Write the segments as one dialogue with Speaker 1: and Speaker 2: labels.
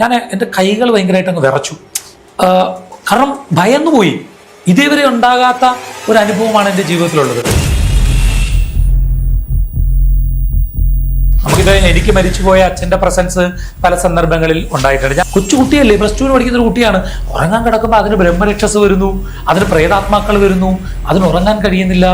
Speaker 1: ഞാൻ എന്റെ കൈകൾ ഭയങ്കരമായിട്ട് അങ്ങ് വിറച്ചു. കാരണം ഭയന്നു പോയി ഇതേവരെ ഉണ്ടാകാത്ത ഒരു അനുഭവമാണ് എന്റെ ജീവിതത്തിലുള്ളത്. നമുക്കിത് എനിക്ക് മരിച്ചുപോയ അച്ഛന്റെ പ്രസൻസ് പല സന്ദർഭങ്ങളിൽ ഉണ്ടായിട്ടുണ്ട്. ഞാൻ കൊച്ചുകുട്ടിയല്ലേ പ്ലസ് ടുവിന് പഠിക്കുന്ന ഒരു കുട്ടിയാണ്. ഉറങ്ങാൻ കിടക്കുമ്പോൾ അതിന് ബ്രഹ്മരക്ഷസ് വരുന്നു അതിന് പ്രേതാത്മാക്കൾ വരുന്നു അതിന് ഉറങ്ങാൻ കഴിയുന്നില്ല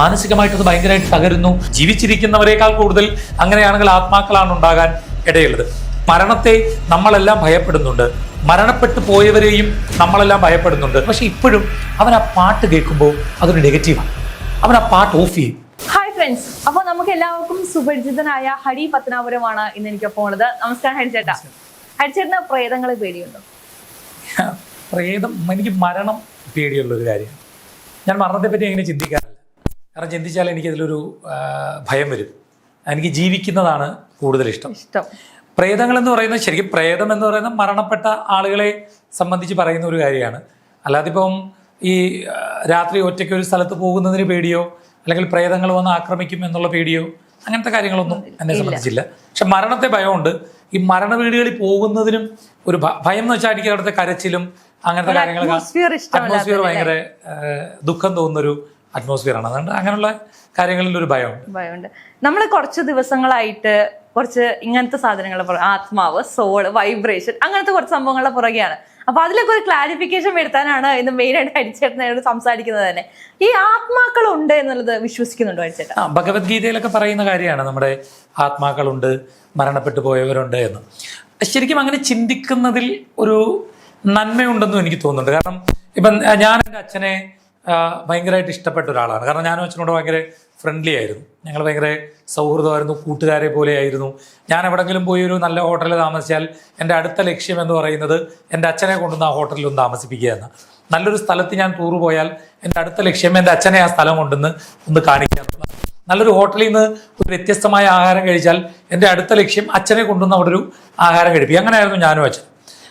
Speaker 1: മാനസികമായിട്ട് അത് ഭയങ്കരമായിട്ട് തകരുന്നു. ജീവിച്ചിരിക്കുന്നവരെക്കാൾ കൂടുതൽ അങ്ങനെയാണെങ്കിൽ ആത്മാക്കളാണ് ഉണ്ടാകാൻ ഇടയുള്ളത്. മരണത്തെ നമ്മളെല്ലാം ഭയപ്പെടുന്നുണ്ട്. മരണപ്പെട്ടു പോയവരെയും നമ്മളെല്ലാം ഭയപ്പെടുന്നുണ്ട്. പക്ഷെ ഇപ്പോഴും അവൻ ആ പാട്ട് കേൾക്കുമ്പോൾ അതൊരു നെഗറ്റീവാണ്. അവൻ ആ പാട്ട് ഓഫ് ചെയ്യും.
Speaker 2: ഹായ് ഫ്രണ്ട്സ് അപ്പൊ നമുക്ക് എല്ലാവർക്കും സുപരിചിതനായ ഹരി പത്തനാപുരമാണ് ഇന്ന് എനിക്കൊപ്പം ഉള്ളത്. നമസ്കാരം ഹരിച്ചേട്ടാ ഹരിച്ചേട്ടന് പ്രേതങ്ങളെ പേടിയുണ്ടോ?
Speaker 1: പ്രേതം എനിക്ക് മരണം പേടിയുള്ള ഒരു കാര്യമാണ് ഞാൻ മരണത്തെ പറ്റി എങ്ങനെ ചിന്തിക്കാറില്ല. കാരണം ചിന്തിച്ചാൽ എനിക്കതിലൊരു ഭയം വരും. എനിക്ക് ജീവിക്കുന്നതാണ് കൂടുതൽ ഇഷ്ടം.
Speaker 2: ഇഷ്ടം.
Speaker 1: പ്രേതങ്ങൾ എന്ന് പറയുന്നത് ശരിക്കും പ്രേതം എന്ന് പറയുന്നത് മരണപ്പെട്ട ആളുകളെ സംബന്ധിച്ച് പറയുന്ന ഒരു കാര്യമാണ്. അല്ലാതെ ഇപ്പം ഈ രാത്രി ഒറ്റയ്ക്ക് ഒരു സ്ഥലത്ത് പോകുന്നതിന് പേടിയോ അല്ലെങ്കിൽ പ്രേതങ്ങൾ വന്ന് ആക്രമിക്കും എന്നുള്ള പേടിയോ അങ്ങനത്തെ കാര്യങ്ങളൊന്നും എന്നെ സംബന്ധിച്ചില്ല. പക്ഷെ മരണത്തെ ഭയമുണ്ട്. ഈ മരണ വീടുകളിൽ പോകുന്നതിനും ഒരു ഭയം എന്ന് വെച്ചാൽ എനിക്ക് അവിടുത്തെ കരച്ചിലും അങ്ങനത്തെ കാര്യങ്ങൾ അറ്റ്മോസ്ഫിയർ ഭയങ്കര ദുഃഖം തോന്നുന്നൊരു അറ്റ്മോസ്ഫിയർ ആണ്. അതുകൊണ്ട് അങ്ങനെയുള്ള കാര്യങ്ങളിൽ ഒരു ഭയമുണ്ട്.
Speaker 2: ഭയമുണ്ട്. നമ്മൾ കുറച്ച് ദിവസങ്ങളായിട്ട് കുറച്ച് ഇങ്ങനത്തെ സാധനങ്ങളുടെ പുറകെ ആത്മാവ് സോൾ വൈബ്രേഷൻ അങ്ങനത്തെ കുറച്ച് സംഭവങ്ങളുടെ പുറകെയാണ്. അപ്പൊ അതിലൊക്കെ ഒരു ക്ലാരിഫിക്കേഷൻ വരുത്താനാണ് ഇന്ന് മെയിൻ ആയിട്ട് ഹരിച്ചേട്ടനോട് സംസാരിക്കുന്നത് തന്നെ. ഈ ആത്മാക്കൾ ഉണ്ട് എന്നുള്ളത് വിശ്വസിക്കുന്നുണ്ടോ ഹരിച്ചേട്ടൻ
Speaker 1: ആ ഭഗവത്ഗീതയിലൊക്കെ പറയുന്ന കാര്യമാണ് നമ്മുടെ ആത്മാക്കളുണ്ട് മരണപ്പെട്ടു പോയവരുണ്ട് എന്ന്. ശരിക്കും അങ്ങനെ ചിന്തിക്കുന്നതിൽ ഒരു നന്മയുണ്ടെന്നും എനിക്ക് തോന്നുന്നുണ്ട്. കാരണം ഇപ്പം ഞാൻ എന്റെ അച്ഛനെ ഭയങ്കരമായിട്ട് ഇഷ്ടപ്പെട്ട ഒരാളാണ്. കാരണം ഞാനും അച്ഛനോട് ഭയങ്കര ഫ്രണ്ട്ലി ആയിരുന്നു. ഞങ്ങൾ ഭയങ്കര സൗഹൃദമായിരുന്നു കൂട്ടുകാരെ പോലെയായിരുന്നു ഞാൻ എവിടെങ്കിലും പോയി ഒരു നല്ല ഹോട്ടലിൽ താമസിച്ചാൽ എന്റെ അടുത്ത ലക്ഷ്യം എന്ന് പറയുന്നത് എന്റെ അച്ഛനെ കൊണ്ടുവന്ന് ആ ഹോട്ടലിൽ ഒന്ന് താമസിപ്പിക്കുക എന്ന് നല്ലൊരു സ്ഥലത്ത് ഞാൻ ടൂർ പോയാൽ എന്റെ അടുത്ത ലക്ഷ്യം എന്റെ അച്ഛനെ ആ സ്ഥലം കൊണ്ടുവന്ന് ഒന്ന് കാണിക്കുക എന്നുള്ളത് നല്ലൊരു ഹോട്ടലിൽ നിന്ന് ഒരു വ്യത്യസ്തമായ ആഹാരം കഴിച്ചാൽ എന്റെ അടുത്ത ലക്ഷ്യം അച്ഛനെ കൊണ്ടുവന്ന് അവിടെ ഒരു ആഹാരം കഴിപ്പിക്കുക അങ്ങനെയായിരുന്നു ഞാനും അച്ഛൻ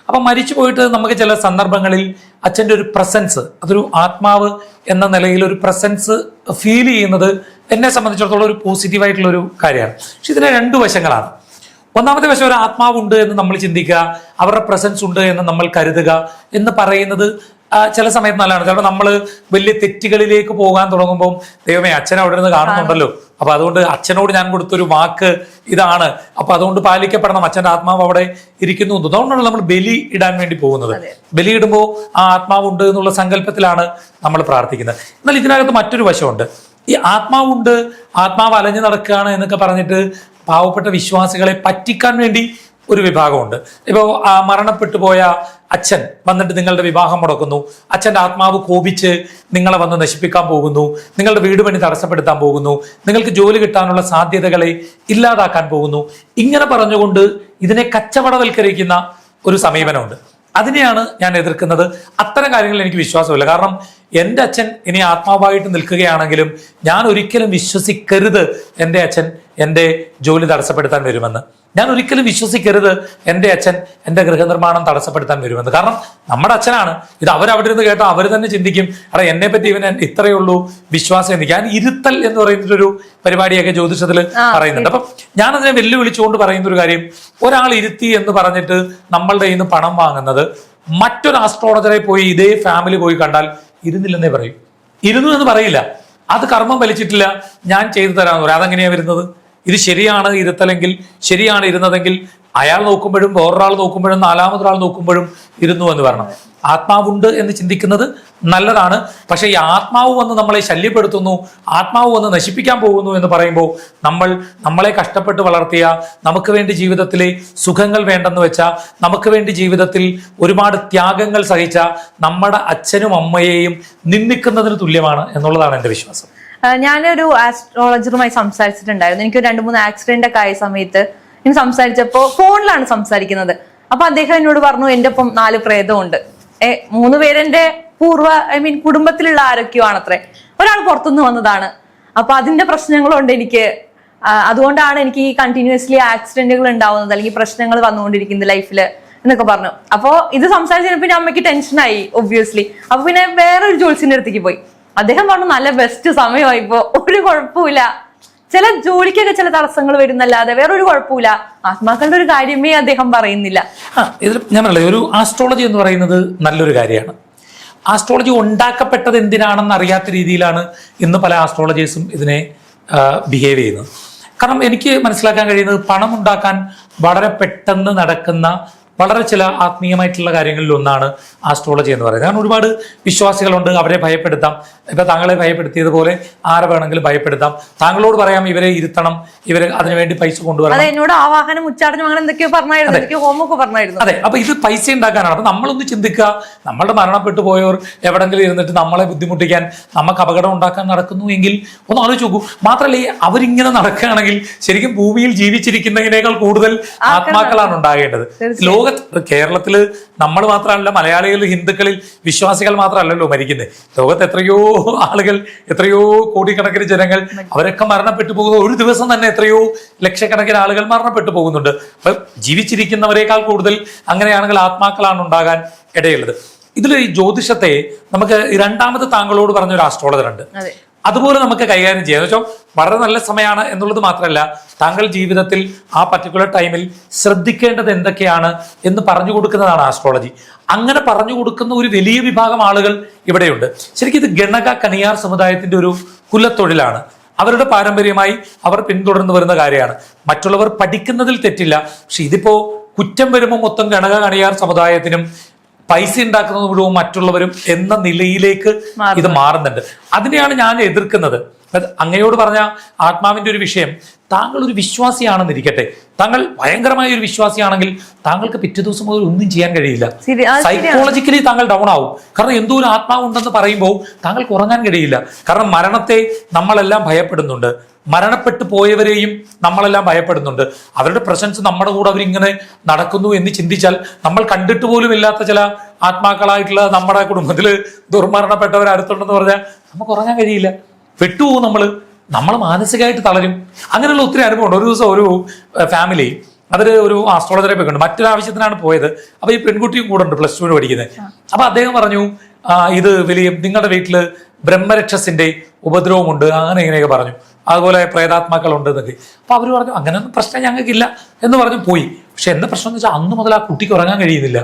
Speaker 1: അപ്പം മരിച്ചു പോയിട്ട് നമുക്ക് ചില സന്ദർഭങ്ങളിൽ അച്ഛന്റെ ഒരു പ്രസൻസ് അതൊരു ആത്മാവ് എന്ന നിലയിൽ ഒരു പ്രസൻസ് ഫീൽ ചെയ്യുന്നത് എന്നെ സംബന്ധിച്ചിടത്തോളം ഒരു പോസിറ്റീവായിട്ടുള്ള ഒരു കാര്യമാണ്. പക്ഷെ ഇതിന് രണ്ട് വശങ്ങളാണ്. ഒന്നാമത്തെ വശം ഒരു ആത്മാവുണ്ട് എന്ന് നമ്മൾ ചിന്തിക്കുക അവരുടെ പ്രസൻസ് ഉണ്ട് എന്ന് നമ്മൾ കരുതുക എന്ന് പറയുന്നത് ചില സമയത്ത് നല്ലതാണ്. ചിലപ്പോൾ നമ്മൾ വലിയ തെറ്റുകളിലേക്ക് പോകാൻ തുടങ്ങുമ്പോൾ ദൈവമേ അച്ഛൻ അവിടെ നിന്ന് കാണുന്നുണ്ടല്ലോ. അപ്പൊ അതുകൊണ്ട് അച്ഛനോട് ഞാൻ കൊടുത്തൊരു വാക്ക് ഇതാണ്. അപ്പൊ അതുകൊണ്ട് പാലിക്കപ്പെടണം. അച്ഛന്റെ ആത്മാവ് അവിടെ ഇരിക്കുന്നു. അതുകൊണ്ടാണ് നമ്മൾ ബലി ഇടാൻ വേണ്ടി പോകുന്നത്. ബലി ഇടുമ്പോൾ ആ ആത്മാവുണ്ട് എന്നുള്ള സങ്കല്പത്തിലാണ് നമ്മൾ പ്രാർത്ഥിക്കുന്നത്. എന്നാൽ ഇതിനകത്ത് മറ്റൊരു വശമുണ്ട്. ഈ ആത്മാവുണ്ട് ആത്മാവ് അലഞ്ഞു നടക്കുകയാണ് എന്നൊക്കെ പറഞ്ഞിട്ട് പാവപ്പെട്ട വിശ്വാസികളെ പറ്റിക്കാൻ വേണ്ടി ഒരു വിഭാഗമുണ്ട്. ഇപ്പോൾ മരണപ്പെട്ടു പോയ അച്ഛൻ വന്നിട്ട് നിങ്ങളുടെ വിവാഹം മുടക്കുന്നു. അച്ഛന്റെ ആത്മാവ് കോപിച്ച് നിങ്ങളെ വന്ന് നശിപ്പിക്കാൻ പോകുന്നു. നിങ്ങളുടെ വീട് പണി തടസ്സപ്പെടുത്താൻ പോകുന്നു. നിങ്ങൾക്ക് ജോലി കിട്ടാനുള്ള സാധ്യതകളെ ഇല്ലാതാക്കാൻ പോകുന്നു. ഇങ്ങനെ പറഞ്ഞുകൊണ്ട് ഇതിനെ കച്ചവടവൽക്കരിക്കുന്ന ഒരു സമീപനമുണ്ട്. അതിനെയാണ് ഞാൻ എതിർക്കുന്നത്. അത്തരം കാര്യങ്ങളിൽ എനിക്ക് വിശ്വാസമില്ല. കാരണം എന്റെ അച്ഛൻ ഇനി ആത്മാവായിട്ട് നിൽക്കുകയാണെങ്കിലും ഞാൻ ഒരിക്കലും വിശ്വസിക്കരുത് എന്റെ അച്ഛൻ എന്റെ ജോലി തടസ്സപ്പെടുത്താൻ വരുമെന്ന്. ഞാൻ ഒരിക്കലും വിശ്വസിക്കരുത് എന്റെ അച്ഛൻ എന്റെ ഗൃഹനിർമ്മാണം തടസ്സപ്പെടുത്താൻ വരുമെന്ന്. കാരണം നമ്മുടെ അച്ഛനാണ്. ഇത് അവരവിടെ ഇരുന്ന് കേട്ടോ അവർ തന്നെ ചിന്തിക്കും അറേ എന്നെ പറ്റി ഇവൻ ഇത്രയേ ഉള്ളൂ വിശ്വാസം എനിക്ക്. ഞാൻ ഇരുത്തൽ എന്ന് പറയുന്നൊരു പരിപാടിയൊക്കെ ജ്യോതിഷത്തിൽ പറയുന്നുണ്ട്. അപ്പം ഞാനതിനെ വെല്ലുവിളിച്ചുകൊണ്ട് പറയുന്ന ഒരു കാര്യം ഒരാൾ ഇരുത്തി എന്ന് പറഞ്ഞിട്ട് നമ്മളുടെ നിന്ന് പണം വാങ്ങുന്നത് മറ്റൊരു ആസ്ട്രോളജറെ പോയി ഇതേ ഫാമിലി പോയി കണ്ടാൽ ഇരുന്നില്ലെന്നേ പറയും. ഇരുന്നു എന്ന് പറയില്ല. അത് കർമ്മം വലിച്ചിട്ടില്ല ഞാൻ ചെയ്തു തരാമെന്ന് പറയും. അതെങ്ങനെയാണ് വരുന്നത്? ഇത് ശരിയാണ് ഇരുത്തലെങ്കിൽ ശരിയാണ് ഇരുന്നതെങ്കിൽ അയാൾ നോക്കുമ്പോഴും വേറൊരാൾ നോക്കുമ്പോഴും നാലാമതൊരാൾ നോക്കുമ്പോഴും ഇരുന്നു എന്ന് പറയണം ആത്മാവുണ്ട് എന്ന് ചിന്തിക്കുന്നത് നല്ലതാണ്. പക്ഷേ ഈ ആത്മാവ് വന്ന് നമ്മളെ ശല്യപ്പെടുത്തുന്നു ആത്മാവ് വന്ന് നശിപ്പിക്കാൻ പോകുന്നു എന്ന് പറയുമ്പോൾ നമ്മൾ നമ്മളെ കഷ്ടപ്പെട്ട് വളർത്തിയ നമുക്ക് വേണ്ടി ജീവിതത്തിലെ സുഖങ്ങൾ വേണ്ടെന്ന് വെച്ച നമുക്ക് വേണ്ടി ജീവിതത്തിൽ ഒരുപാട് ത്യാഗങ്ങൾ സഹിച്ച നമ്മുടെ അച്ഛനും അമ്മയെയും നിന്ദിക്കുന്നതിന് തുല്യമാണ് എന്നുള്ളതാണ് എന്റെ വിശ്വാസം.
Speaker 2: ഞാനൊരു ആസ്ട്രോളജറുമായി സംസാരിച്ചിട്ടുണ്ടായിരുന്നു. എനിക്ക് രണ്ട് മൂന്ന് ആക്സിഡന്റ് ഒക്കെ ആയ സമയത്ത് ഞാൻ സംസാരിച്ചപ്പോ ഫോണിലാണ് സംസാരിക്കുന്നത്. അപ്പൊ അദ്ദേഹം എന്നോട് പറഞ്ഞു എന്റെ ഒപ്പം നാല് പ്രേതമുണ്ട്. ഏ മൂന്ന് പേരെന്റെ പൂർവ ഐ മീൻ കുടുംബത്തിലുള്ള ആരൊക്കെയോ ആണത്രേ ഒരാൾ പുറത്തുനിന്ന് വന്നതാണ്. അപ്പൊ അതിന്റെ പ്രശ്നങ്ങളുണ്ട് എനിക്ക്. അതുകൊണ്ടാണ് എനിക്ക് ഈ കണ്ടിന്യൂസ്ലി ആക്സിഡന്റുകൾ ഉണ്ടാവുന്നത് അല്ലെങ്കിൽ പ്രശ്നങ്ങൾ വന്നുകൊണ്ടിരിക്കുന്നത് ലൈഫിൽ എന്നൊക്കെ പറഞ്ഞു. അപ്പോ ഇത് സംസാരിച്ചപ്പോൾ പിന്നെ അമ്മയ്ക്ക് ടെൻഷനായി ഒബ്വിയസ്ലി അപ്പൊ പിന്നെ വേറൊരു ജോത്സ്യന്റെ അടുത്തേക്ക് പോയി. അദ്ദേഹം പറഞ്ഞു നല്ല ബെസ്റ്റ് സമയമായി ഇപ്പോ. ഒരു കുഴപ്പമില്ല ചില ജോലിക്കൊക്കെ ചില തടസ്സങ്ങൾ വരുന്നല്ലാതെ വേറൊരു കുഴപ്പമില്ല ആത്മാക്കളുടെ ഒരു കാര്യമേ അദ്ദേഹം പറയുന്നില്ല.
Speaker 1: ആ ഇതിൽ ഞാൻ പറഞ്ഞില്ലേ ഒരു ആസ്ട്രോളജി എന്ന് പറയുന്നത് നല്ലൊരു കാര്യമാണ്. ആസ്ട്രോളജി ഉണ്ടാക്കപ്പെട്ടത് എന്തിനാണെന്ന് അറിയാത്ത രീതിയിലാണ് ഇന്ന് പല ആസ്ട്രോളജേഴ്സും ഇതിനെ ബിഹേവ് ചെയ്യുന്നത്. കാരണം എനിക്ക് മനസ്സിലാക്കാൻ കഴിയുന്നത് പണം ഉണ്ടാക്കാൻ വളരെ പെട്ടെന്ന് നടക്കുന്ന വളരെ ചില ആത്മീയമായിട്ടുള്ള കാര്യങ്ങളിൽ ഒന്നാണ് ആസ്ട്രോളജി എന്ന് പറയുന്നത്. കാരണം ഒരുപാട് വിശ്വാസികളുണ്ട് അവരെ ഭയപ്പെടുത്താം. ഇപ്പൊ താങ്കളെ ഭയപ്പെടുത്തിയതുപോലെ ആരെ വേണമെങ്കിലും ഭയപ്പെടുത്താം. താങ്കളോട് പറയാം ഇവരെ ഇരുത്തണം ഇവരെ അതിനുവേണ്ടി പൈസ കൊണ്ടുവരണം.
Speaker 2: അത് എന്നോട് ഉച്ചാടനം അങ്ങനെ എന്തൊക്കെയോ പറഞ്ഞായിരുന്നു എനിക്ക് ഹോമൊക്കെ പറഞ്ഞായിരുന്നു.
Speaker 1: അതെ അപ്പൊ ഇത് പൈസ ഉണ്ടാക്കാനാണ്. അപ്പൊ നമ്മളൊന്ന് ചിന്തിക്കുക നമ്മളുടെ മരണപ്പെട്ടു പോയവർ എവിടെങ്കിലും ഇരുന്നിട്ട് നമ്മളെ ബുദ്ധിമുട്ടിക്കാൻ നമുക്ക് അപകടം ഉണ്ടാക്കാൻ നടക്കുന്നു എങ്കിൽ ഒന്ന് ആലോചിച്ച് നോക്കൂ. മാത്രമല്ല അവരിങ്ങനെ നടക്കുകയാണെങ്കിൽ ശരിക്കും ഭൂമിയിൽ ജീവിച്ചിരിക്കുന്നതിനേക്കാൾ കൂടുതൽ ആത്മാക്കളാണ് ഉണ്ടാകേണ്ടത്. ലോകത്ത് കേരളത്തിൽ നമ്മൾ മാത്രമല്ല മലയാളികൾ ഹിന്ദുക്കളിൽ വിശ്വാസികൾ മാത്രമല്ലല്ലോ മരിക്കുന്നത് ലോകത്ത് എത്രയോ ആളുകൾ എത്രയോ കോടിക്കണക്കിന് ജനങ്ങൾ അവരൊക്കെ മരണപ്പെട്ടു പോകുന്നു ഒരു ദിവസം തന്നെ എത്രയോ ലക്ഷക്കണക്കിന് ആളുകൾ മരണപ്പെട്ടു പോകുന്നുണ്ട്. അപ്പൊ ജീവിച്ചിരിക്കുന്നവരെക്കാൾ കൂടുതൽ അങ്ങനെയാണെങ്കിൽ ആത്മാക്കളാണ് ഉണ്ടാകാൻ ഇടയുള്ളത്. ഇതിൽ ഈ ജ്യോതിഷത്തെ നമുക്ക് രണ്ടാമത് താങ്കളോട് പറഞ്ഞ ഒരു ആസ്ട്രോളജർ ഉണ്ട്. അതുപോലെ നമുക്ക് കൈകാര്യം ചെയ്യാം. വെച്ചാൽ വളരെ നല്ല സമയമാണ് എന്നുള്ളത് മാത്രമല്ല താങ്കൾ ജീവിതത്തിൽ ആ പർട്ടിക്കുലർ ടൈമിൽ ശ്രദ്ധിക്കേണ്ടത് എന്തൊക്കെയാണ് എന്ന് പറഞ്ഞു കൊടുക്കുന്നതാണ് ആസ്ട്രോളജി അങ്ങനെ പറഞ്ഞു കൊടുക്കുന്ന ഒരു വലിയ വിഭാഗം ആളുകൾ ഇവിടെയുണ്ട്. ശരിക്കും ഇത് ഗണക കണിയാർ സമുദായത്തിന്റെ ഒരു കുലത്തൊഴിലാണ്. അവരുടെ പാരമ്പര്യമായി അവർ പിന്തുടർന്നു വരുന്ന കാര്യമാണ്. മറ്റുള്ളവർ പഠിക്കുന്നതിൽ തെറ്റില്ല. പക്ഷെ ഇതിപ്പോ കുറ്റം വരുമ്പോൾ മൊത്തം ഗണക കണിയാർ സമുദായത്തിനും പൈസ ഉണ്ടാക്കുന്നത് മുഴുവൻ മറ്റുള്ളവരും എന്ന നിലയിലേക്ക് ഇത് മാറുന്നുണ്ട്. അതിനെയാണ് ഞാൻ എതിർക്കുന്നത്. അങ്ങയോട് പറഞ്ഞ ആത്മാവിന്റെ ഒരു വിഷയം താങ്കൾ ഒരു വിശ്വാസിയാണെന്നിരിക്കട്ടെ. താങ്കൾ ഭയങ്കരമായ ഒരു വിശ്വാസിയാണെങ്കിൽ താങ്കൾക്ക് പിറ്റേ ദിവസം മുതൽ ഒന്നും ചെയ്യാൻ കഴിയില്ല. സൈക്കോളജിക്കലി താങ്കൾ ഡൗൺ ആവും. കാരണം എന്തോ ഒരു ആത്മാവ് ഉണ്ടെന്ന് പറയുമ്പോൾ താങ്കൾക്ക് ഉറങ്ങാൻ കഴിയില്ല. കാരണം മരണത്തെ നമ്മളെല്ലാം ഭയപ്പെടുന്നുണ്ട്. മരണപ്പെട്ടു പോയവരെയും നമ്മളെല്ലാം ഭയപ്പെടുന്നുണ്ട്. അവരുടെ പ്രസൻസ് നമ്മുടെ കൂടെ അവരിങ്ങനെ നടക്കുന്നു എന്ന് ചിന്തിച്ചാൽ നമ്മൾ കണ്ടിട്ട് പോലും ഇല്ലാത്ത ചില ആത്മാക്കളായിട്ടുള്ള നമ്മുടെ കുടുംബത്തിൽ ദുർമരണപ്പെട്ടവർ അടുത്തുണ്ടെന്ന് പറഞ്ഞാൽ നമുക്ക് ഉറങ്ങാൻ കഴിയില്ല. പെട്ടുപോകും നമ്മൾ നമ്മൾ മാനസികമായിട്ട് തളരും. അങ്ങനെയുള്ള ഒത്തിരി അനുഭവമുണ്ട്. ഒരു ദിവസം ഒരു ഫാമിലി അതിൽ ഒരു ആസ്ട്രോളജറെ പോയിട്ടുണ്ട് മറ്റൊരു ആവശ്യത്തിനാണ് പോയത്. അപ്പോൾ ഈ പെൺകുട്ടിയും കൂടെ ഉണ്ട് പ്ലസ് ടുവിന് പഠിക്കുന്നത്. അപ്പോൾ അദ്ദേഹം പറഞ്ഞു ഇത് വലിയ നിങ്ങളുടെ വീട്ടിൽ ബ്രഹ്മരക്ഷസിന്റെ ഉപദ്രവമുണ്ട് അങ്ങനെ ഇങ്ങനെയൊക്കെ പറഞ്ഞു. അതുപോലെ പ്രേതാത്മാക്കളുണ്ട് എന്നൊക്കെ. അപ്പോൾ അവർ പറഞ്ഞു അങ്ങനെയൊന്നും പ്രശ്നം ഞങ്ങൾക്കില്ല എന്ന് പറഞ്ഞു പോയി. പക്ഷെ എന്താ പ്രശ്നം എന്ന് വെച്ചാൽ അന്ന് മുതൽ ആ കുട്ടിക്ക് ഉറങ്ങാൻ കഴിയുന്നില്ല.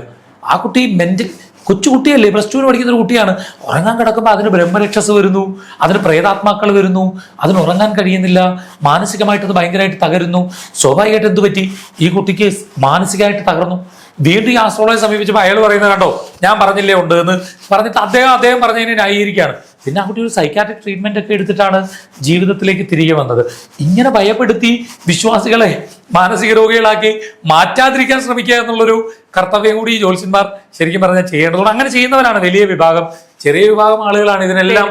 Speaker 1: ആ കുട്ടി മെന്റൽ കൊച്ചു കുട്ടിയല്ലേ പ്ലസ് ടുവിന് പഠിക്കുന്ന ഒരു കുട്ടിയാണ്. ഉറങ്ങാൻ കിടക്കുമ്പോൾ അതിന് ബ്രഹ്മരക്ഷസ് വരുന്നു അതിന് പ്രേതാത്മാക്കൾ വരുന്നു അതിന് ഉറങ്ങാൻ കഴിയുന്നില്ല മാനസികമായിട്ട് അത് ഭയങ്കരമായിട്ട് തകരുന്നു. സ്വാഭാവികമായിട്ട് എന്ത് പറ്റി? ഈ കുട്ടിക്ക് മാനസികമായിട്ട് തകർന്നു. വീണ്ടും ഈ ആസ്ട്രോളജി സമീപിച്ചപ്പോൾ അയാൾ പറയുന്നത് കണ്ടോ? ഞാൻ പറഞ്ഞില്ലേ ഉണ്ട് എന്ന് പറഞ്ഞിട്ട് അദ്ദേഹം അദ്ദേഹം പറഞ്ഞതിനെ ന്യായീകരിക്കുകയാണ്. പിന്നെ ആ കുട്ടി ഒരു സൈക്കാട്രിക് ട്രീറ്റ്മെന്റ് ഒക്കെ എടുത്തിട്ടാണ് ജീവിതത്തിലേക്ക് തിരികെ വന്നത്. ഇങ്ങനെ ഭയപ്പെടുത്തി വിശ്വാസികളെ മാനസിക രോഗികളാക്കി മാറ്റാതിരിക്കാൻ ശ്രമിക്കുക എന്നുള്ളൊരു കർത്തവ്യം കൂടി ഈ ജ്യോത്സ്യന്മാർ ശരിക്കും പറഞ്ഞാൽ ചെയ്യേണ്ടതുകൊണ്ട് അങ്ങനെ ചെയ്യുന്നവരാണ് വലിയ വിഭാഗം. ചെറിയ വിഭാഗം ആളുകളാണ് ഇതിനെല്ലാം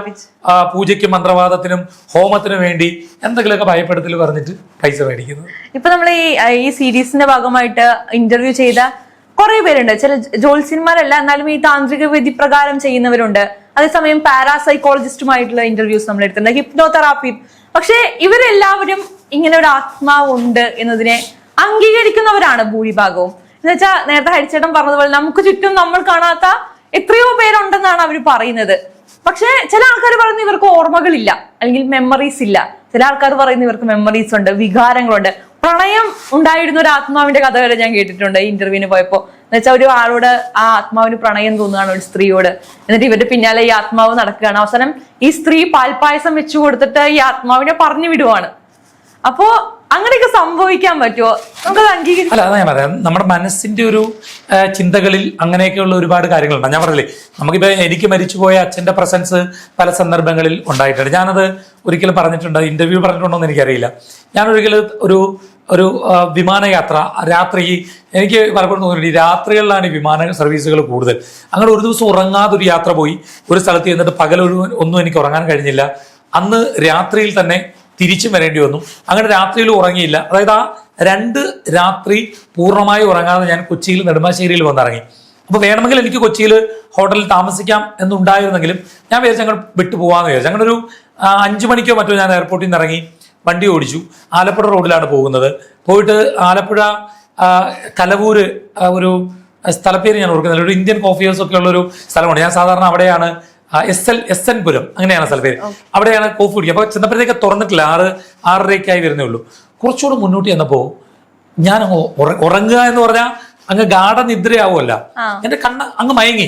Speaker 1: പൂജയ്ക്കും മന്ത്രവാദത്തിനും ഹോമത്തിനും വേണ്ടി എന്തെങ്കിലുമൊക്കെ ഭയപ്പെടുത്തൽ പറഞ്ഞിട്ട് പൈസ മേടിക്കുന്നത്.
Speaker 2: ഇപ്പൊ നമ്മൾ ഈ ഈ സീരീസിന്റെ ഭാഗമായിട്ട് ഇന്റർവ്യൂ ചെയ്ത കുറെ പേരുണ്ട്. ചില ജോത്സ്യന്മാരല്ല എന്നാലും ഈ താന്ത്രിക വിധി പ്രകാരം ചെയ്യുന്നവരുണ്ട്. അതേസമയം പാരാസൈക്കോളജിസ്റ്റുമായിട്ടുള്ള ഇന്റർവ്യൂസ് നമ്മൾ എടുത്തിട്ടുണ്ട്. ഹിപ്നോതെറാപ്പി. പക്ഷെ ഇവരെല്ലാവരും ഇങ്ങനെ ഒരു ആത്മാവുണ്ട് എന്നതിനെ അംഗീകരിക്കുന്നവരാണ് ഭൂരിഭാഗവും. എന്ന് വെച്ചാൽ നേരത്തെ ഹരിച്ചേട്ടൻ പറഞ്ഞതുപോലെ നമുക്ക് ചുറ്റും നമ്മൾ കാണാത്ത എത്രയോ പേരുണ്ടെന്നാണ് അവർ പറയുന്നത്. പക്ഷേ ചില ആൾക്കാർ പറയുന്നത് ഇവർക്ക് ഓർമ്മകളില്ല. അല്ലെങ്കിൽ മെമ്മറീസ് ഇല്ല. ചില ആൾക്കാർ പറയുന്നത് ഇവർക്ക് മെമ്മറീസ് ഉണ്ട് വികാരങ്ങളുണ്ട്. പ്രണയം ഉണ്ടായിരുന്ന ഒരു ആത്മാവിന്റെ കഥ വരെ ഞാൻ കേട്ടിട്ടുണ്ട് ഇന്റർവ്യൂവിന് പോയപ്പോ. എന്ന് വെച്ചാൽ ഒരു ആളോട് ആ ആത്മാവിന് പ്രണയം തോന്നുകയാണ് ഒരു സ്ത്രീയോട്. എന്നിട്ട് ഇവരുടെ പിന്നാലെ ഈ ആത്മാവ് നടക്കുകയാണ്. അവസാനം ഈ സ്ത്രീ പാൽപ്പായസം വെച്ചു കൊടുത്തിട്ട് ഈ ആത്മാവിനെ പറഞ്ഞു വിടുവാണ്. അപ്പോ അങ്ങനെയൊക്കെ സംഭവിക്കാൻ പറ്റുമോ നമുക്കത് അംഗീകരിക്കാം.
Speaker 1: അല്ല ഞാൻ പറയാം. നമ്മുടെ മനസ്സിന്റെ ഒരു ചിന്തകളിൽ അങ്ങനെയൊക്കെയുള്ള ഒരുപാട് കാര്യങ്ങളുണ്ട്. ഞാൻ പറഞ്ഞില്ലേ നമുക്കിപ്പോ എനിക്ക് മരിച്ചുപോയ അച്ഛന്റെ പ്രസൻസ് പല സന്ദർഭങ്ങളിൽ ഉണ്ടായിട്ടുണ്ട്. ഞാനത് ഒരിക്കലും പറഞ്ഞിട്ടുണ്ട് ഇന്റർവ്യൂ പറഞ്ഞിട്ടുണ്ടോ എന്ന് എനിക്കറിയില്ല. ഞാൻ ഒരിക്കലും ഒരു ഒരു വിമാനയാത്ര രാത്രി എനിക്ക് പലപ്പോഴും തോന്നുന്നുണ്ട് രാത്രികളിലാണ് ഈ വിമാന സർവീസുകൾ കൂടുതൽ. അങ്ങനെ ഒരു ദിവസം ഉറങ്ങാതെ ഒരു യാത്ര പോയി ഒരു സ്ഥലത്ത് ചെന്നിട്ട് പകലൊരു ഒന്നും എനിക്ക് ഉറങ്ങാൻ കഴിഞ്ഞില്ല. അന്ന് രാത്രിയിൽ തന്നെ തിരിച്ചും വരേണ്ടി വന്നു. അങ്ങനെ രാത്രിയിൽ ഉറങ്ങിയില്ല. അതായത് ആ രണ്ട് രാത്രി പൂർണമായി ഉറങ്ങാതെ ഞാൻ കൊച്ചിയിൽ നെടുമ്പാശ്ശേരിയിൽ വന്നിറങ്ങി. അപ്പോൾ വേണമെങ്കിൽ എനിക്ക് കൊച്ചിയിൽ ഹോട്ടലിൽ താമസിക്കാം എന്നുണ്ടായിരുന്നെങ്കിലും ഞാൻ വിചാരിച്ചു അങ്ങനെ വിട്ടു പോകാമെന്ന് വിചാരിച്ചു. അങ്ങനെ ഒരു അഞ്ച് മണിക്കോ മറ്റോ ഞാൻ എയർപോർട്ടിൽ നിന്ന് ഇറങ്ങി വണ്ടി ഓടിച്ചു. ആലപ്പുഴ റോഡിലാണ് പോകുന്നത്. പോയിട്ട് ആലപ്പുഴ കലവൂര് ഒരു സ്ഥലപ്പേര് ഞാൻ ഓർക്കുന്നില്ല. ഒരു ഇന്ത്യൻ കോഫി ഹൗസ് ഒക്കെ ഉള്ള ഒരു സ്ഥലമാണ് ഞാൻ സാധാരണ അവിടെയാണ് S L S N Puram. അങ്ങനെയാണ് സ്ഥലപ്പേര്. അവിടെയാണ് കോഫി കുടിക്കുക. അപ്പൊ ചെന്നപ്പോഴത്തേക്ക് തുറന്നിട്ടില്ല. ആറ് ആറരയ്ക്കായി വരുന്നേ ഉള്ളൂ. കുറച്ചുകൂടെ മുന്നോട്ട് ചെന്നപ്പോ ഞാൻ അങ്ങ് ഉറങ്ങുക എന്ന് പറഞ്ഞാൽ അങ്ങ് ഗാഠ നിദ്രയാവുമല്ല എന്റെ കണ്ണ് അങ്ങ് മയങ്ങി.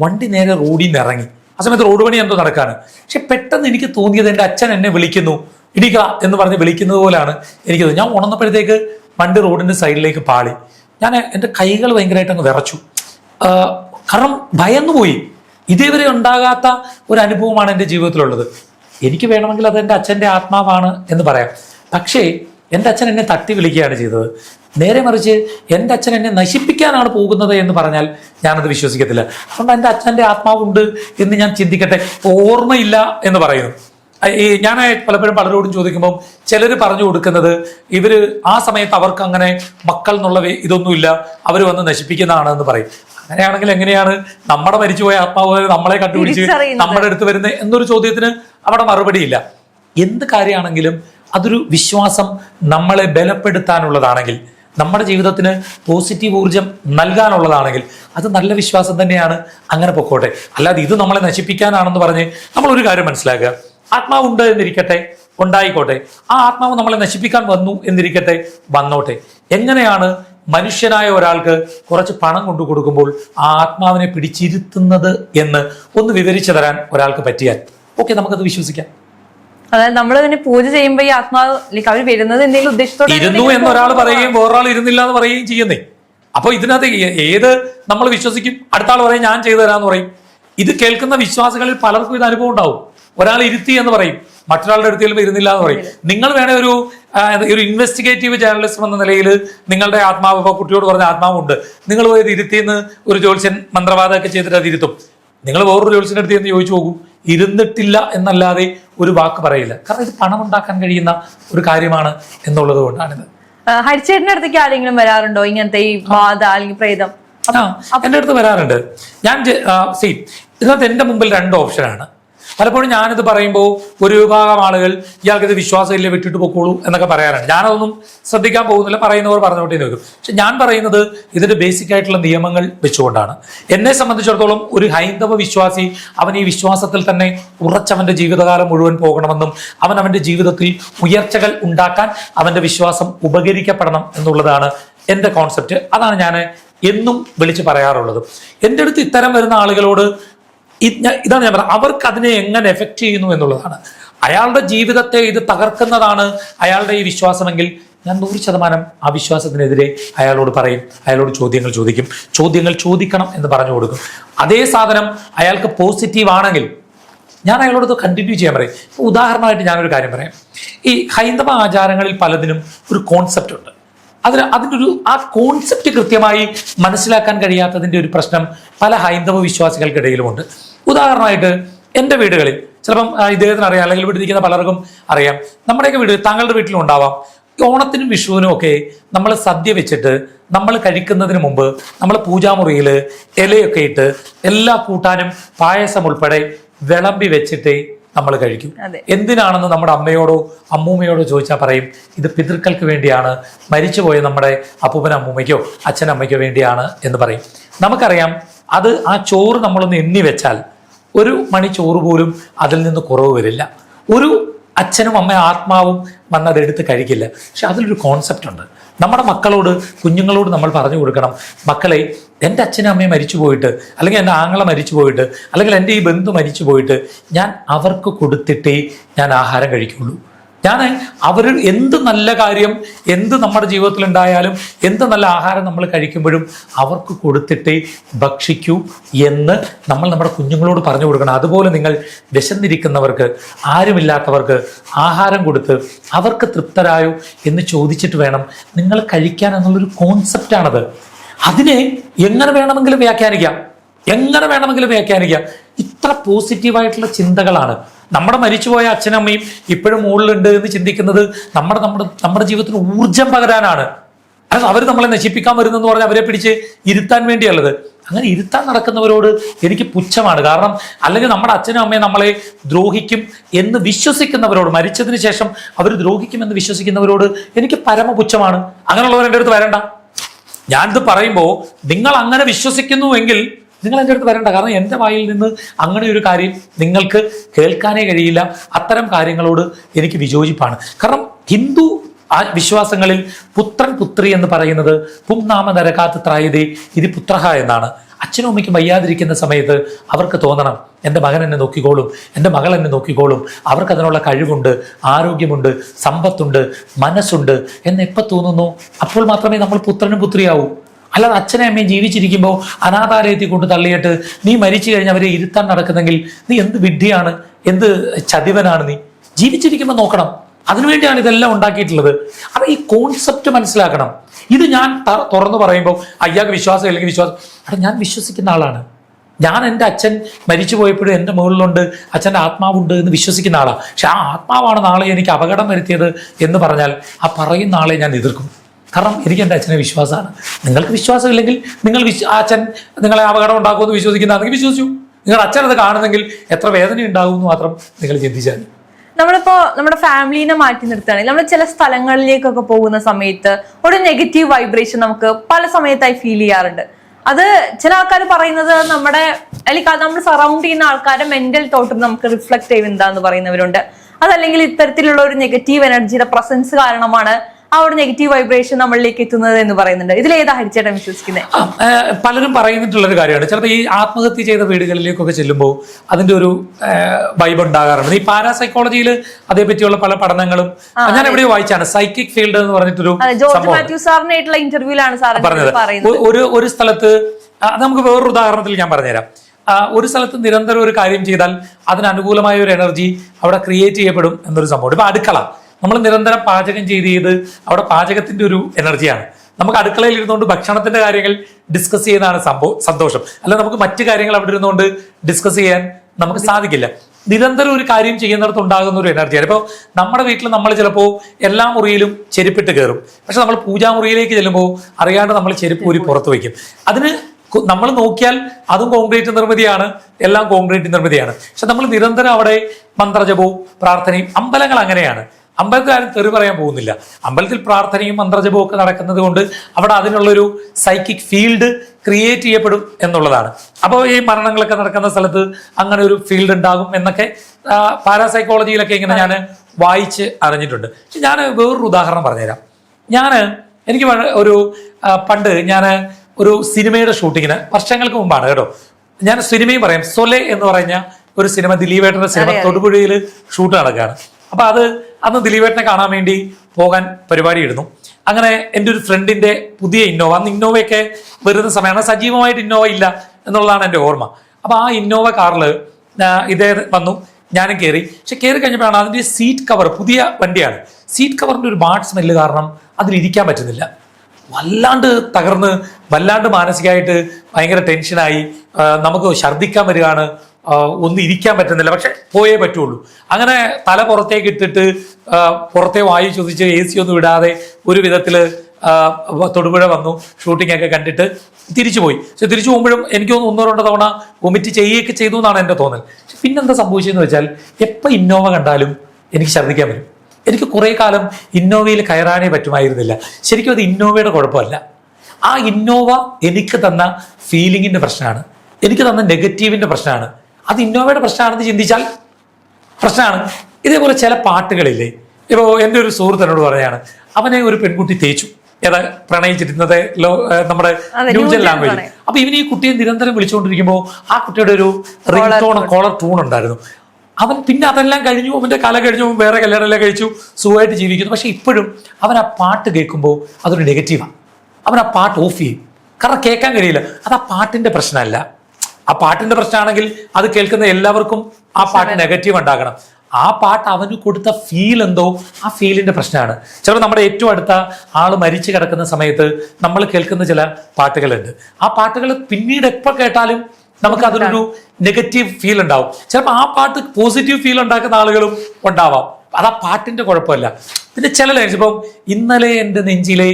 Speaker 1: വണ്ടി നേരെ റോഡിൽ നിന്ന് ഇറങ്ങി. ആ സമയത്ത് റോഡ് പണി എന്തോ നടക്കാണ്. പക്ഷെ പെട്ടെന്ന് എനിക്ക് തോന്നിയത് എന്റെ അച്ഛൻ എന്നെ വിളിക്കുന്നു. ഇടിക്ക എന്ന് പറഞ്ഞ് വിളിക്കുന്നത് പോലെയാണ് എനിക്കത്. ഞാൻ ഉണർന്നപ്പോഴത്തേക്ക് വണ്ടി റോഡിന്റെ സൈഡിലേക്ക് പാളി. ഞാൻ എന്റെ കൈകൾ ഭയങ്കരമായിട്ട് അങ്ങ് വിറച്ചു. കാരണം ഭയന്നു പോയി ഇതേവരെ ഉണ്ടാകാത്ത ഒരു അനുഭവമാണ് എന്റെ ജീവിതത്തിലുള്ളത്. എനിക്ക് വേണമെങ്കിൽ അത് എന്റെ അച്ഛന്റെ ആത്മാവാണ് എന്ന് പറയാം. പക്ഷേ എന്റെ അച്ഛൻ എന്നെ തട്ടി വിളിക്കുകയാണ് ചെയ്തത്. നേരെ മറിച്ച് എന്റെ അച്ഛൻ എന്നെ നശിപ്പിക്കാനാണ് പോകുന്നത് എന്ന് പറഞ്ഞാൽ ഞാനത് വിശ്വസിക്കത്തില്ല. അതുകൊണ്ട് എന്റെ അച്ഛന്റെ ആത്മാവുണ്ട് എന്ന് ഞാൻ ചിന്തിക്കട്ടെ. ഓർമ്മയില്ല എന്ന് പറയുന്നു. ഈ ഞാൻ പലപ്പോഴും പലരോടും ചോദിക്കുമ്പോൾ ചിലർ പറഞ്ഞു കൊടുക്കുന്നത് ഇവർ ആ സമയത്ത് അവർക്ക് അങ്ങനെ മക്കൾ എന്നുള്ള ഇതൊന്നുമില്ല അവർ വന്ന് നശിപ്പിക്കുന്നതാണ് എന്ന് പറയും. അങ്ങനെയാണെങ്കിൽ എങ്ങനെയാണ് നമ്മുടെ മരിച്ചുപോയ ആത്മാവ് നമ്മളെ കണ്ടുപിടിച്ച്. നമ്മുടെ അടുത്ത് വരുന്നത് എന്നൊരു ചോദ്യത്തിന് അവിടെ മറുപടിയില്ല. എന്ത് കാര്യമാണെങ്കിലും അതൊരു വിശ്വാസം നമ്മളെ ബലപ്പെടുത്താനുള്ളതാണെങ്കിൽ നമ്മുടെ ജീവിതത്തിന് പോസിറ്റീവ് ഊർജം നൽകാനുള്ളതാണെങ്കിൽ അത് നല്ല വിശ്വാസം തന്നെയാണ്. അങ്ങനെ പൊക്കോട്ടെ. അല്ലാതെ ഇത് നമ്മളെ നശിപ്പിക്കാനാണെന്ന് പറഞ്ഞ് നമ്മളൊരു കാര്യം മനസ്സിലാക്കുക. ആത്മാവുണ്ട് എന്നിരിക്കട്ടെ ഉണ്ടായിക്കോട്ടെ. ആ ആത്മാവ് നമ്മളെ നശിപ്പിക്കാൻ വന്നു എന്നിരിക്കട്ടെ വന്നോട്ടെ. എങ്ങനെയാണ് മനുഷ്യനായ ഒരാൾക്ക് കുറച്ച് പണം കൊണ്ടു കൊടുക്കുമ്പോൾ ആ ആത്മാവിനെ പിടിച്ചിരുത്തുന്നത് എന്ന് ഒന്ന് വിവരിച്ചു തരാൻ ഒരാൾക്ക് പറ്റിയാൽ? ഓക്കെ നമുക്കത് വിശ്വസിക്കാം.
Speaker 2: അതായത് നമ്മൾ പിന്നെ പൂജ ചെയ്യുമ്പോൾ ഈ ആത്മാവ് അവർ വരുന്നത് എന്തെങ്കിലും ഉദ്ദേശത്തോടെ
Speaker 1: ഇരുന്നു എന്ന് ഒരാൾ പറയുകയും വേറൊരാൾ ഇരുന്നില്ല എന്ന് പറയുകയും ചെയ്യുന്നേ. അപ്പൊ ഇതിനകത്ത് ഏത് നമ്മൾ വിശ്വസിക്കും? അടുത്ത ആൾ പറയും ഞാൻ ചെയ്തു തരാന്ന് പറയും. ഇത് കേൾക്കുന്ന വിശ്വാസികളിൽ പലർക്കും ഇത് അനുഭവം ഉണ്ടാവും. ഒരാൾ ഇരുത്തി എന്ന് പറയും. മറ്റൊരാളുടെ അടുത്ത് ചെല്ലുമ്പോൾ ഇരുന്നില്ല എന്ന് പറയും. നിങ്ങൾ വേണേ ഒരു ഒരു ഇൻവെസ്റ്റിഗേറ്റീവ് ജേർണലിസം എന്ന നിലയിൽ നിങ്ങളുടെ ആത്മാവ് ഇപ്പോൾ കുട്ടിയോട് പറഞ്ഞ ആത്മാവുണ്ട് നിങ്ങൾ പോയത് ഇരുത്തിയെന്ന് ഒരു ജ്യോത്സ്യൻ മന്ത്രവാദമൊക്കെ ചെയ്തിട്ട് അത് ഇരുത്തും. നിങ്ങൾ വേറൊരു ജ്യോത്സ്യന്റെ അടുത്ത് എന്ന് ചോദിച്ചു പോകും ഇരുന്നിട്ടില്ല എന്നല്ലാതെ ഒരു വാക്ക് പറയില്ല. കാരണം ഇത് പണം ഉണ്ടാക്കാൻ കഴിയുന്ന ഒരു കാര്യമാണ് എന്നുള്ളത് കൊണ്ടാണിത്.
Speaker 2: ഹരിച്ചേട്ടന്റെ അടുത്തേക്ക് ആരെങ്കിലും വരാറുണ്ടോ? ഇങ്ങനത്തെ ഈ ബാധ അല്ലെങ്കിൽ പ്രേതം?
Speaker 1: ആ എന്റെ അടുത്ത് വരാറുണ്ട്. ഞാൻ സി ഇതിനകത്ത് എന്റെ മുമ്പിൽ രണ്ട് ഓപ്ഷനാണ് പലപ്പോഴും ഞാനിത് പറയുമ്പോൾ ഒരു വിഭാഗം ആളുകൾ ഇയാൾക്ക് ഇത് വിശ്വാസമില്ല വിട്ടിട്ട് പൊക്കോളൂ എന്നൊക്കെ പറയാറുണ്ട്. ഞാനതൊന്നും ശ്രദ്ധിക്കാൻ പോകുന്നില്ല പറയുന്നവർ പറഞ്ഞുകൊണ്ടേ നോക്കും പക്ഷെ ഞാൻ പറയുന്നത് ഇതിന്റെ ബേസിക് ആയിട്ടുള്ള നിയമങ്ങൾ വെച്ചുകൊണ്ടാണ്. എന്നെ സംബന്ധിച്ചിടത്തോളം ഒരു ഹൈന്ദവ വിശ്വാസി അവൻ ഈ വിശ്വാസത്തിൽ തന്നെ ഉറച്ചവന്റെ ജീവിതകാലം മുഴുവൻ പോകണമെന്നും അവൻ അവന്റെ ജീവിതത്തിൽ ഉയർച്ചകൾ ഉണ്ടാക്കാൻ അവന്റെ വിശ്വാസം ഉപകരിക്കപ്പെടണം എന്നുള്ളതാണ് എന്റെ കോൺസെപ്റ്റ് അതാണ് ഞാൻ എന്നും വിളിച്ച് പറയാറുള്ളത്. എന്റെ അടുത്ത് ഇത്തരം വരുന്ന ആളുകളോട് ഇതാണ് ഞാൻ പറഞ്ഞത്. അവർക്ക് അതിനെ എങ്ങനെ എഫക്റ്റ് ചെയ്യുന്നു എന്നുള്ളതാണ്. അയാളുടെ ജീവിതത്തെ ഇത് തകർക്കുന്നതാണ് അയാളുടെ ഈ വിശ്വാസമെങ്കിൽ ഞാൻ നൂറ് ശതമാനം ആ വിശ്വാസത്തിനെതിരെ അയാളോട് പറയും അയാളോട് ചോദ്യങ്ങൾ ചോദിക്കും. ചോദ്യങ്ങൾ ചോദിക്കണം എന്ന് പറഞ്ഞു കൊടുക്കും. അതേ സാധനം അയാൾക്ക് പോസിറ്റീവ് ആണെങ്കിൽ ഞാൻ അയാളോട് കണ്ടിന്യൂ ചെയ്യാൻ പറയും. ഉദാഹരണമായിട്ട് ഞാനൊരു കാര്യം പറയാം. ഈ ഹൈന്ദവ ആചാരങ്ങളിൽ പലതിനും ഒരു കോൺസെപ്റ്റ് ഉണ്ട്. അതിന് അതിന്റെ ഒരു ആ കോൺസെപ്റ്റ് കൃത്യമായി മനസ്സിലാക്കാൻ കഴിയാത്തതിന്റെ ഒരു പ്രശ്നം പല ഹൈന്ദവ വിശ്വാസികൾക്കിടയിലുമുണ്ട്. ഉദാഹരണമായിട്ട് എന്റെ വീടുകളിൽ ചിലപ്പം ഇദ്ദേഹത്തിന് അറിയാം അല്ലെങ്കിൽ ഇവിടെ ഇരിക്കുന്ന പലർക്കും അറിയാം. നമ്മുടെയൊക്കെ വീട് താങ്കളുടെ വീട്ടിലും ഉണ്ടാവാം. ഓണത്തിനും വിഷുവിനും ഒക്കെ നമ്മൾ സദ്യ വെച്ചിട്ട് നമ്മൾ കഴിക്കുന്നതിന് മുമ്പ് നമ്മൾ പൂജാമുറിയിൽ ഇലയൊക്കെ ഇട്ട് എല്ലാ കൂട്ടാനും പായസം ഉൾപ്പെടെ വിളമ്പി വെച്ചിട്ടേ നമ്മൾ കഴിക്കും. എന്തിനാണെന്ന് നമ്മുടെ അമ്മയോടോ അമ്മൂമ്മയോടോ ചോദിച്ചാൽ പറയും ഇത് പിതൃക്കൾക്ക് വേണ്ടിയാണ് മരിച്ചുപോയ നമ്മുടെ അപ്പൂപ്പൻ അമ്മൂമ്മയ്ക്കോ അച്ഛനമ്മയ്ക്കോ വേണ്ടിയാണ് എന്ന് പറയും. നമുക്കറിയാം അത് ആ ചോറ് നമ്മളൊന്ന് എണ്ണി വെച്ചാൽ ഒരു മണി ചോറ് പോലും അതിൽ നിന്ന് കുറവ് വരില്ല. ഒരു അച്ഛനും അമ്മ ആത്മാവും വന്നത് എടുത്ത് കഴിക്കില്ല. പക്ഷെ അതിലൊരു കോൺസെപ്റ്റ് ഉണ്ട്. നമ്മുടെ മക്കളോട് കുഞ്ഞുങ്ങളോട് നമ്മൾ പറഞ്ഞു കൊടുക്കണം മക്കളെ എന്റെ അച്ഛനും അമ്മയും മരിച്ചു പോയിട്ട് അല്ലെങ്കിൽ എന്റെ ആങ്ങളെ മരിച്ചു പോയിട്ട് അല്ലെങ്കിൽ എന്റെ ഈ ബന്ധു മരിച്ചു പോയിട്ട് ഞാൻ അവർക്ക് കൊടുത്തിട്ടേ ഞാൻ ആഹാരം കഴിക്കുള്ളൂ. ഞാൻ അവർ എന്ത് നല്ല കാര്യം എന്ത് നമ്മുടെ ജീവിതത്തിൽ ഉണ്ടായാലും എന്ത് നല്ല ആഹാരം നമ്മൾ കഴിക്കുമ്പോഴും അവർക്ക് കൊടുത്തിട്ടേ ഭക്ഷിക്കൂ എന്ന് നമ്മൾ നമ്മുടെ കുഞ്ഞുങ്ങളോട് പറഞ്ഞു കൊടുക്കണം. അതുപോലെ നിങ്ങൾ വിശന്നിരിക്കുന്നവർക്ക് ആരുമില്ലാത്തവർക്ക് ആഹാരം കൊടുത്ത് അവർക്ക് തൃപ്തരായോ എന്ന് ചോദിച്ചിട്ട് വേണം നിങ്ങൾ കഴിക്കാൻ എന്നുള്ളൊരു കോൺസെപ്റ്റാണത്. അതിനെ എങ്ങനെ വേണമെങ്കിലും വ്യാഖ്യാനിക്കാം? എങ്ങനെ വേണമെങ്കിലും വ്യാഖ്യാനിക്കാം? ഇത്ര പോസിറ്റീവായിട്ടുള്ള ചിന്തകളാണ്. നമ്മുടെ മരിച്ചുപോയ അച്ഛനമ്മയും ഇപ്പോഴും മുകളിലുണ്ട് എന്ന് ചിന്തിക്കുന്നത് നമ്മുടെ നമ്മുടെ നമ്മുടെ ജീവിതത്തിന് ഊർജം പകരാനാണ്. അതായത് അവർ നമ്മളെ നശിപ്പിക്കാൻ വരുന്നെന്ന് പറഞ്ഞാൽ അവരെ പിടിച്ച് ഇരുത്താൻ വേണ്ടിയുള്ളത്. അങ്ങനെ ഇരുത്താൻ നടക്കുന്നവരോട് എനിക്ക് പുച്ഛമാണ്. കാരണം അല്ലെങ്കിൽ നമ്മുടെ അച്ഛനും അമ്മയും നമ്മളെ ദ്രോഹിക്കും എന്ന് വിശ്വസിക്കുന്നവരോട് മരിച്ചതിന് ശേഷം അവർ ദ്രോഹിക്കുമെന്ന് വിശ്വസിക്കുന്നവരോട് എനിക്ക് പരമപുച്ഛമാണ്. അങ്ങനെയുള്ളവർ എന്റെ അടുത്ത് വരണ്ട. ഞാനിത് പറയുമ്പോൾ നിങ്ങൾ അങ്ങനെ വിശ്വസിക്കുന്നുവെങ്കിൽ നിങ്ങൾ എന്റെ അടുത്ത് വരേണ്ട. കാരണം എന്റെ വായിൽ നിന്ന് അങ്ങനെ ഒരു കാര്യം നിങ്ങൾക്ക് കേൾക്കാനേ കഴിയില്ല. അത്തരം കാര്യങ്ങളോട് എനിക്ക് വിയോജിപ്പാണ്. കാരണം ഹിന്ദു ആ വിശ്വാസങ്ങളിൽ പുത്രൻ പുത്രി എന്ന് പറയുന്നത് പുംനാമ നരകാത്ത് ത്രായതേ ഇത് പുത്രഹ എന്നാണ്. അച്ഛനും അമ്മയ്ക്കും വയ്യാതിരിക്കുന്ന സമയത്ത് അവർക്ക് തോന്നണം എന്റെ മകൻ എന്നെ നോക്കിക്കോളും എന്റെ മകൾ എന്നെ നോക്കിക്കോളും. അവർക്ക് അതിനുള്ള കഴിവുണ്ട് ആരോഗ്യമുണ്ട് സമ്പത്തുണ്ട് മനസ്സുണ്ട്. എന്ന് എപ്പോൾ തോന്നുന്നു? അപ്പോൾ മാത്രമേ നമ്മൾ പുത്രനും പുത്രിയാവൂ. അല്ലാതെ അച്ഛനെ അമ്മയും ജീവിച്ചിരിക്കുമ്പോൾ അനാഥാലയത്തിൽ കൊണ്ട് തള്ളിയിട്ട് നീ മരിച്ചു കഴിഞ്ഞ് അവരെ ഇരുത്താൻ നടക്കുന്നെങ്കിൽ നീ എന്ത് വിഡ്ഢിയാണ്? എന്ത് ചതിവനാണ് നീ? ജീവിച്ചിരിക്കുമ്പോൾ നോക്കണം. അതിനുവേണ്ടിയാണ് ഇതെല്ലാം ഉണ്ടാക്കിയിട്ടുള്ളത്. അപ്പൊ ഈ കോൺസെപ്റ്റ് മനസ്സിലാക്കണം. ഇത് ഞാൻ തുറന്നു പറയുമ്പോൾ അയ്യാക്ക് വിശ്വാസം അല്ലെങ്കിൽ വിശ്വാസം. അവിടെ ഞാൻ വിശ്വസിക്കുന്ന ആളാണ്. ഞാൻ എന്റെ അച്ഛൻ മരിച്ചു പോയപ്പോഴും എന്റെ മുകളിലുണ്ട്. അച്ഛന്റെ ആത്മാവുണ്ട് എന്ന് വിശ്വസിക്കുന്ന ആളാണ് പക്ഷെ ആ ആത്മാവാണ് നാളെ എനിക്ക് അപകടം വരുത്തിയത് എന്ന് പറഞ്ഞാൽ ആ പറയുന്ന ആളെ ഞാൻ എതിർക്കും. കാരണം എനിക്ക് എന്റെ അച്ഛനെ വിശ്വാസമാണ്. നിങ്ങൾക്ക് വിശ്വാസമില്ലെങ്കിൽ നിങ്ങൾ അച്ഛൻ നിങ്ങളെ അപകടം ഉണ്ടാക്കുമെന്ന് വിശ്വസിക്കുന്നതാണെങ്കിൽ വിശ്വസിച്ചു. നിങ്ങളുടെ അച്ഛൻ അത് കാണുന്നെങ്കിൽ എത്ര വേദന ഉണ്ടാകും എന്ന് മാത്രം നിങ്ങൾ ചിന്തിച്ചാൽ.
Speaker 2: നമ്മളിപ്പോ നമ്മുടെ ഫാമിലിനെ മാറ്റി നിർത്തുകയാണെങ്കിൽ നമ്മൾ ചില സ്ഥലങ്ങളിലേക്കൊക്കെ പോകുന്ന സമയത്ത് ഒരു നെഗറ്റീവ് വൈബ്രേഷൻ നമുക്ക് പല സമയത്തായി ഫീൽ ചെയ്യാറുണ്ട്. അത് ചില ആൾക്കാർ പറയുന്നത് നമ്മുടെ അല്ലെങ്കിൽ നമ്മൾ സറൗണ്ട് ചെയ്യുന്ന ആൾക്കാരുടെ മെന്റൽ തോട്ട് നമുക്ക് റിഫ്ലക്ട് ചെയ്യുന്നതാന്ന് പറയുന്നവരുണ്ട്. അതല്ലെങ്കിൽ ഇത്തരത്തിലുള്ള ഒരു നെഗറ്റീവ് എനർജിയുടെ പ്രസൻസ് കാരണമാണ് ആ ഒരു നെഗറ്റീവ് വൈബ്രേഷൻ നമ്മളിലേക്ക് എത്തുന്നത് എന്ന് പറയുന്നുണ്ട്. ഇതിൽ ഏതാ ഹരിച്ചേട്ടൻ വിശ്വസിക്കുന്നത്
Speaker 1: പലരും പറയുന്നിട്ടുള്ള ഒരു കാര്യമാണ്. ചിലപ്പോൾ ഈ ആത്മഹത്യ ചെയ്ത വീടുകളിലേക്കൊക്കെ ചെല്ലുമ്പോൾ അതിന്റെ ഒരു വൈബ് ഉണ്ടാകാറുണ്ട്. ഈ പാരാസൈക്കോളജിയിൽ അതേപറ്റിയുള്ള പല പഠനങ്ങളും ഞാൻ എവിടെയോ വായിച്ചാണ്. സൈക്കിക് ഫീൽഡ് എന്ന് പറഞ്ഞിട്ടൊരു
Speaker 2: ജോർജ് മാത്യു സാറിനായിട്ടുള്ള ഇന്റർവ്യൂലാണ് സാർ
Speaker 1: പറഞ്ഞത്. ഒരു ഒരു സ്ഥലത്ത് നമുക്ക് വേറൊരു ഉദാഹരണത്തിൽ ഞാൻ പറഞ്ഞുതരാം. ഒരു സ്ഥലത്ത് നിരന്തരം ഒരു കാര്യം ചെയ്താൽ അതിന് അനുകൂലമായ ഒരു എനർജി അവിടെ ക്രിയേറ്റ് ചെയ്യപ്പെടും എന്നൊരു സംഭവം ഇപ്പൊ അടുക്കള. നമ്മൾ നിരന്തരം പാചകം ചെയ്ത് ചെയ്ത് അവിടെ പാചകത്തിന്റെ ഒരു എനർജിയാണ്. നമുക്ക് അടുക്കളയിൽ ഇരുന്നുകൊണ്ട് ഭക്ഷണത്തിന്റെ കാര്യങ്ങൾ ഡിസ്കസ് ചെയ്യുന്നതാണ് സംഭവം സന്തോഷം. അല്ല നമുക്ക് മറ്റു കാര്യങ്ങൾ അവിടെ ഇരുന്നുകൊണ്ട് ഡിസ്കസ് ചെയ്യാൻ നമുക്ക് സാധിക്കില്ല. നിരന്തരം ഒരു കാര്യം ചെയ്യുന്നിടത്ത് ഉണ്ടാകുന്ന ഒരു എനർജിയാണ്. ഇപ്പോൾ നമ്മുടെ വീട്ടിൽ നമ്മൾ ചിലപ്പോൾ എല്ലാ മുറിയിലും ചെരുപ്പിട്ട് കയറും പക്ഷെ നമ്മൾ പൂജാമുറിയിലേക്ക് ചെല്ലുമ്പോൾ അറിയാണ്ട് നമ്മൾ ചെരുപ്പ് ഊരി പുറത്ത് വയ്ക്കും അതിന് നമ്മൾ നോക്കിയാൽ അതും കോൺക്രീറ്റ് നിർമ്മിതിയാണ് എല്ലാം കോൺക്രീറ്റ് നിർമ്മിതിയാണ്. പക്ഷെ നമ്മൾ നിരന്തരം അവിടെ മന്ത്രജപവും പ്രാർത്ഥനയും അമ്പലങ്ങൾ അങ്ങനെയാണ്. അമ്പലത്തിൽ ആരും തെറി പറയാൻ പോകുന്നില്ല. അമ്പലത്തിൽ പ്രാർത്ഥനയും മന്ത്രജപവും ഒക്കെ നടക്കുന്നത് കൊണ്ട് അവിടെ അതിനുള്ളൊരു സൈക്കിക് ഫീൽഡ് ക്രിയേറ്റ് ചെയ്യപ്പെടും എന്നുള്ളതാണ്. അപ്പോൾ ഈ മരണങ്ങളൊക്കെ നടക്കുന്ന സ്ഥലത്ത് അങ്ങനെ ഒരു ഫീൽഡ് ഉണ്ടാകും എന്നൊക്കെ പാരാസൈക്കോളജിയിലൊക്കെ ഇങ്ങനെ ഞാൻ വായിച്ച് അറിഞ്ഞിട്ടുണ്ട്. ഞാൻ വേറൊരു ഉദാഹരണം പറഞ്ഞുതരാം. ഞാൻ എനിക്ക് ഒരു പണ്ട് ഞാൻ ഒരു സിനിമയുടെ ഷൂട്ടിങ്ങിന് വർഷങ്ങൾക്ക് മുമ്പാണ് കേട്ടോ. ഞാൻ സിനിമയും പറയാം. സൊലെ എന്ന് പറഞ്ഞ ഒരു സിനിമ ദിലീപേട്ടന്റെ സിനിമ തൊടുപുഴയിൽ ഷൂട്ട് നടക്കുകയാണ്. അപ്പൊ അത് അന്ന് ദിലീപേട്ടനെ കാണാൻ വേണ്ടി പോകാൻ പരിപാടി ഇടുന്നു അങ്ങനെ എന്റെ ഒരു ഫ്രണ്ടിന്റെ പുതിയ ഇന്നോവ അന്ന് ഇന്നോവയൊക്കെ വരുന്ന സമയമാണ്. സജീവമായിട്ട് ഇന്നോവ ഇല്ല എന്നുള്ളതാണ് എന്റെ ഓർമ്മ. അപ്പോൾ ആ ഇന്നോവ കാറിൽ ഇതേ വന്നു. ഞാനും കയറി പക്ഷെ കയറി കഴിഞ്ഞപ്പോഴാണ് അതിന്റെ സീറ്റ് കവർ പുതിയ വണ്ടിയാണ്. സീറ്റ് കവറിന്റെ ഒരു ബാഡ് സ്മെല്ല് കാരണം അതിലിരിക്കാൻ പറ്റുന്നില്ല. വല്ലാണ്ട് തകർന്ന് വല്ലാണ്ട് മാനസികമായിട്ട് ഭയങ്കര ടെൻഷനായി നമുക്ക് ഛർദ്ദിക്കാൻ വരികയാണ്. ഒന്നും ഇരിക്കാൻ പറ്റുന്നില്ല. പക്ഷെ പോയേ പറ്റുള്ളൂ. അങ്ങനെ തല പുറത്തേക്ക് ഇട്ടിട്ട് പുറത്തെ വായു ചോദിച്ച് എ സി ഒന്നും ഇടാതെ ഒരു വിധത്തിൽ തൊടുപുഴ വന്നു. ഷൂട്ടിംഗ് ഒക്കെ കണ്ടിട്ട് തിരിച്ചു പോയി. പക്ഷെ തിരിച്ചു പോകുമ്പോഴും എനിക്ക് തോന്നുന്നു ഒന്നോ രണ്ടോ തവണ വൊമിറ്റ് ചെയ്യുകയൊക്കെ ചെയ്തു എന്നാണ് എന്റെ തോന്നൽ. പക്ഷെ പിന്നെന്താ സംഭവിച്ചതെന്ന് വെച്ചാൽ എപ്പോൾ ഇന്നോവ കണ്ടാലും എനിക്ക് ഛർദ്ദിക്കാൻ വരും. എനിക്ക് കുറേ കാലം ഇന്നോവയിൽ കയറാനേ പറ്റുമായിരുന്നില്ല. ശരിക്കും അത് ഇന്നോവയുടെ കുഴപ്പമല്ല. ആ ഇന്നോവ എനിക്ക് തന്ന ഫീലിങ്ങിന്റെ പ്രശ്നമാണ്. എനിക്ക് തന്ന നെഗറ്റീവിന്റെ പ്രശ്നമാണ്. അത് ഇന്നോവയുടെ പ്രശ്നമാണെന്ന് ചിന്തിച്ചാൽ പ്രശ്നമാണ്. ഇതേപോലെ ചില പാട്ടുകളില്ലേ? ഇപ്പോൾ എന്റെ ഒരു സുഹൃത്തിനോട് പറയാണ് അവനെ ഒരു പെൺകുട്ടി തേച്ചു. ഏതാ പ്രണയിച്ചിരുന്നത് ലോ നമ്മുടെ ന്യൂജൻ ലാംഗ്വേജ്. അപ്പൊ ഇവന് ഈ കുട്ടിയെ നിരന്തരം വിളിച്ചുകൊണ്ടിരിക്കുമ്പോൾ ആ കുട്ടിയുടെ ഒരു റിംഗ് ടോൺ കോളർ ടൂൺ ഉണ്ടായിരുന്നു. അവൻ പിന്നെ അതെല്ലാം കഴിഞ്ഞു അവന്റെ കല കഴിഞ്ഞു വേറെ കല്യാണമെല്ലാം കഴിച്ചു സുഖമായിട്ട് ജീവിക്കുന്നു. പക്ഷെ ഇപ്പോഴും അവൻ ആ പാട്ട് കേൾക്കുമ്പോൾ അതൊരു നെഗറ്റീവാണ് അവൻ ആ പാട്ട് ഓഫ് ചെയ്യും. കാരണം കേൾക്കാൻ കഴിയില്ല. അത് ആ പാട്ടിന്റെ പ്രശ്നമല്ല. ആ പാട്ടിന്റെ പ്രശ്നമാണെങ്കിൽ അത് കേൾക്കുന്ന എല്ലാവർക്കും ആ പാട്ട് നെഗറ്റീവ് ഉണ്ടാകണം. ആ പാട്ട് അവന് കൊടുത്ത ഫീൽ എന്തോ ആ ഫീലിന്റെ പ്രശ്നമാണ് ചിലപ്പോൾ നമ്മുടെ ഏറ്റവും അടുത്ത ആൾ മരിച്ചു കിടക്കുന്ന സമയത്ത് നമ്മൾ കേൾക്കുന്ന ചില പാട്ടുകളുണ്ട്. ആ പാട്ടുകൾ പിന്നീട് എപ്പോൾ കേട്ടാലും നമുക്ക് അതിനൊരു നെഗറ്റീവ് ഫീൽ ഉണ്ടാവും. ചിലപ്പോൾ ആ പാട്ട് പോസിറ്റീവ് ഫീൽ ഉണ്ടാക്കുന്ന ആളുകളും ഉണ്ടാവാം. അത് ആ പാട്ടിന്റെ കുഴപ്പമല്ല. പിന്നെ ചില ലൈൻസ് ഇപ്പം ഇന്നലെ എന്റെ നെഞ്ചിലെ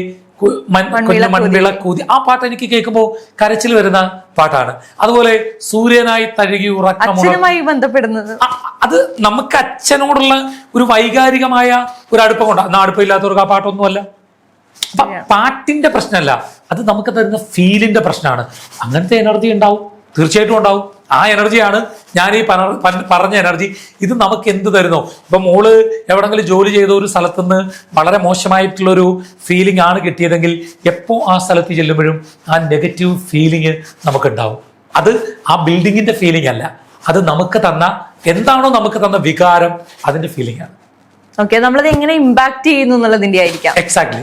Speaker 1: മൺവിളക്കൂതി. ആ പാട്ട് എനിക്ക് കേൾക്കുമ്പോൾ കരച്ചിൽ വരുന്ന പാട്ടാണ്. അതുപോലെ സൂര്യനായി തഴുകി
Speaker 2: ഉറക്കമായി ബന്ധപ്പെടുന്നത്.
Speaker 1: അത് നമുക്ക് അച്ഛനോടുള്ള ഒരു വൈകാരികമായ ഒരു അടുപ്പം കൊണ്ട് അടുപ്പം ഇല്ലാത്തവർക്ക് ആ പാട്ടൊന്നുമല്ല. അപ്പൊ പാട്ടിന്റെ പ്രശ്നമല്ല. അത് നമുക്ക് തരുന്ന ഫീലിന്റെ പ്രശ്നമാണ്. അങ്ങനത്തെ എനർജി ഉണ്ടാവും. തീർച്ചയായിട്ടും ഉണ്ടാവും. ആ എനർജിയാണ് ഞാൻ ഈ പറ- പറഞ്ഞ എനർജി. ഇത് നമുക്ക് എന്ത് തരുന്നു? ഇപ്പൊ മോൾ എവിടെങ്കിലും ജോലി ചെയ്ത ഒരു സ്ഥലത്തുനിന്ന് വളരെ മോശമായിട്ടുള്ളൊരു ഫീലിംഗ് ആണ് കിട്ടിയതെങ്കിൽ എപ്പോ ആ സ്ഥലത്ത് ചെല്ലുമ്പോഴും ആ നെഗറ്റീവ് ഫീലിംഗ് നമുക്കുണ്ടാവും. അത് ആ ബിൽഡിങ്ങിന്റെ ഫീലിംഗ് അല്ല. അത് നമുക്ക് തന്ന എന്താണോ നമുക്ക് തന്ന വികാരം അതിന്റെ ഫീലിംഗ് ആണ്.
Speaker 2: ഓക്കെ നമ്മളത് എങ്ങനെ ഇമ്പാക്ട് ചെയ്യുന്നു എന്നുള്ളതിന്റെ ആയിരിക്കാം.
Speaker 1: എക്സാക്ട്ലി